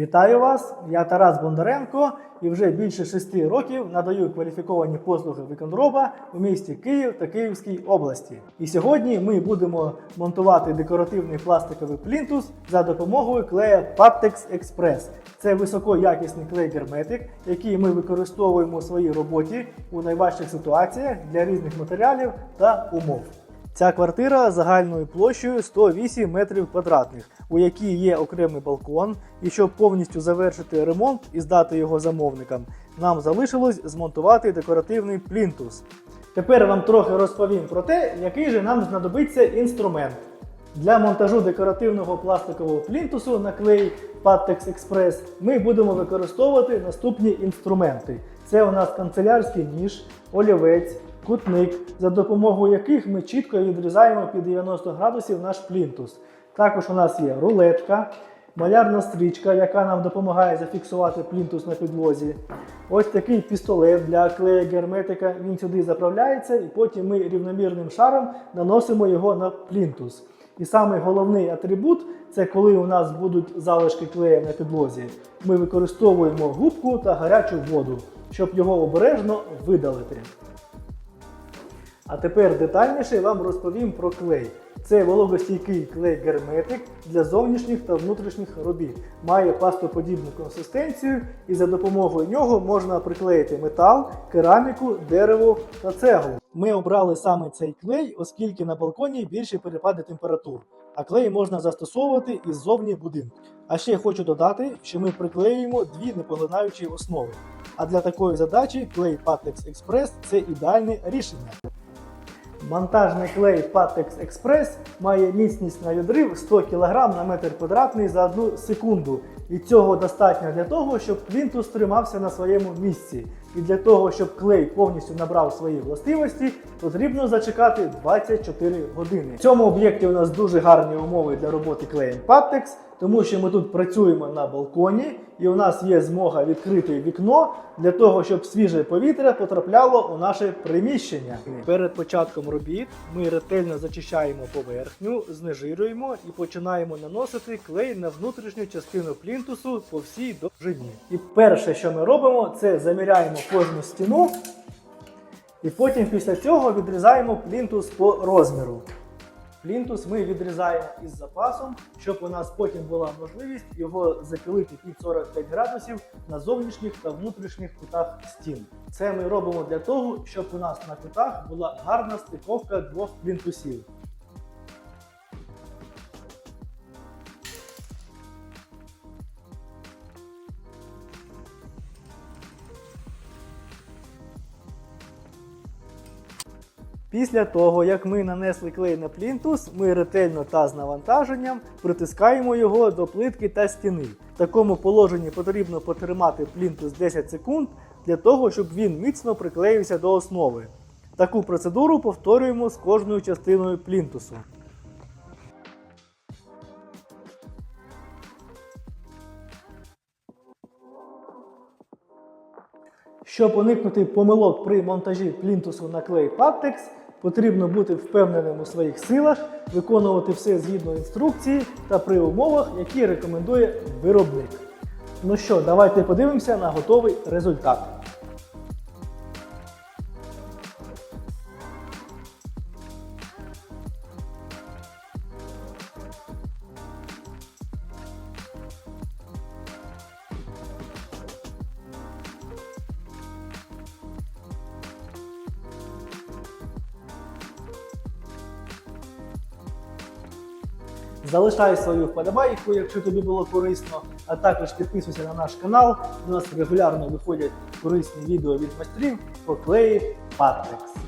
Вітаю вас! Я Тарас Бондаренко і вже більше шести років надаю кваліфіковані послуги виконроба у місті Київ та Київській області. І сьогодні ми будемо монтувати декоративний пластиковий плінтус за допомогою клея Pattex Express. Це високоякісний клей герметик, який ми використовуємо у своїй роботі у найважчих ситуаціях для різних матеріалів та умов. Ця квартира загальною площею 108 метрів квадратних, у якій є окремий балкон. І щоб повністю завершити ремонт і здати його замовникам, нам залишилось змонтувати декоративний плінтус. Тепер вам трохи розповім про те, який же нам знадобиться інструмент. Для монтажу декоративного пластикового плінтусу на клей Pattex Express ми будемо використовувати наступні інструменти. Це у нас канцелярський ніж, олівець, кутник, за допомогою яких ми чітко відрізаємо під 90 градусів наш плінтус. Також у нас є рулетка, малярна стрічка, яка нам допомагає зафіксувати плінтус на підлозі. Ось такий пістолет для клея герметика. Він сюди заправляється, і потім ми рівномірним шаром наносимо його на плінтус. І самий головний атрибут це коли у нас будуть залишки клея на підлозі. Ми використовуємо губку та гарячу воду, щоб його обережно видалити. А тепер детальніше вам розповім про клей. Це вологостійкий клей герметик для зовнішніх та внутрішніх робіт. Має пастоподібну консистенцію і за допомогою нього можна приклеїти метал, кераміку, дерево та цеглу. Ми обрали саме цей клей, оскільки на балконі більші перепади температур, а клей можна застосовувати із зовні будинку. А ще хочу додати, що ми приклеюємо дві непоглинаючі основи. А для такої задачі клей Pattex Express це ідеальне рішення. Монтажний клей Patex Express має міцність на відрив 100 кг на метр квадратний за одну секунду. І цього достатньо для того, щоб плінтус тримався на своєму місці. І для того, щоб клей повністю набрав свої властивості, потрібно зачекати 24 години. В цьому об'єкті у нас дуже гарні умови для роботи клеєм Pattex, тому що ми тут працюємо на балконі, і у нас є змога відкрити вікно для того, щоб свіже повітря потрапляло у наше приміщення. Перед початком робіт ми ретельно зачищаємо поверхню, знежирюємо і починаємо наносити клей на внутрішню частину плінтусу по всій довжині. І перше, що ми робимо, це заміряємо кожну стіну, і потім після цього відрізаємо плінтус по розміру. Плінтус ми відрізаємо із запасом, щоб у нас потім була можливість його запілити під 45 градусів на зовнішніх та внутрішніх кутах стін. Це ми робимо для того, щоб у нас на кутах була гарна стиковка двох плінтусів. Після того, як ми нанесли клей на плінтус, ми ретельно та з навантаженням притискаємо його до плитки та стіни. В такому положенні потрібно потримати плінтус 10 секунд для того, щоб він міцно приклеївся до основи. Таку процедуру повторюємо з кожною частиною плінтусу. Щоб уникнути помилок при монтажі плінтусу на клей Pattex, потрібно бути впевненим у своїх силах, виконувати все згідно інструкції та при умовах, які рекомендує виробник. Ну що, давайте подивимося на готовий результат. Залишай свою вподобайку, якщо тобі було корисно, а також підписуйся на наш канал. У нас регулярно виходять корисні відео від майстрів по клеї Pattex.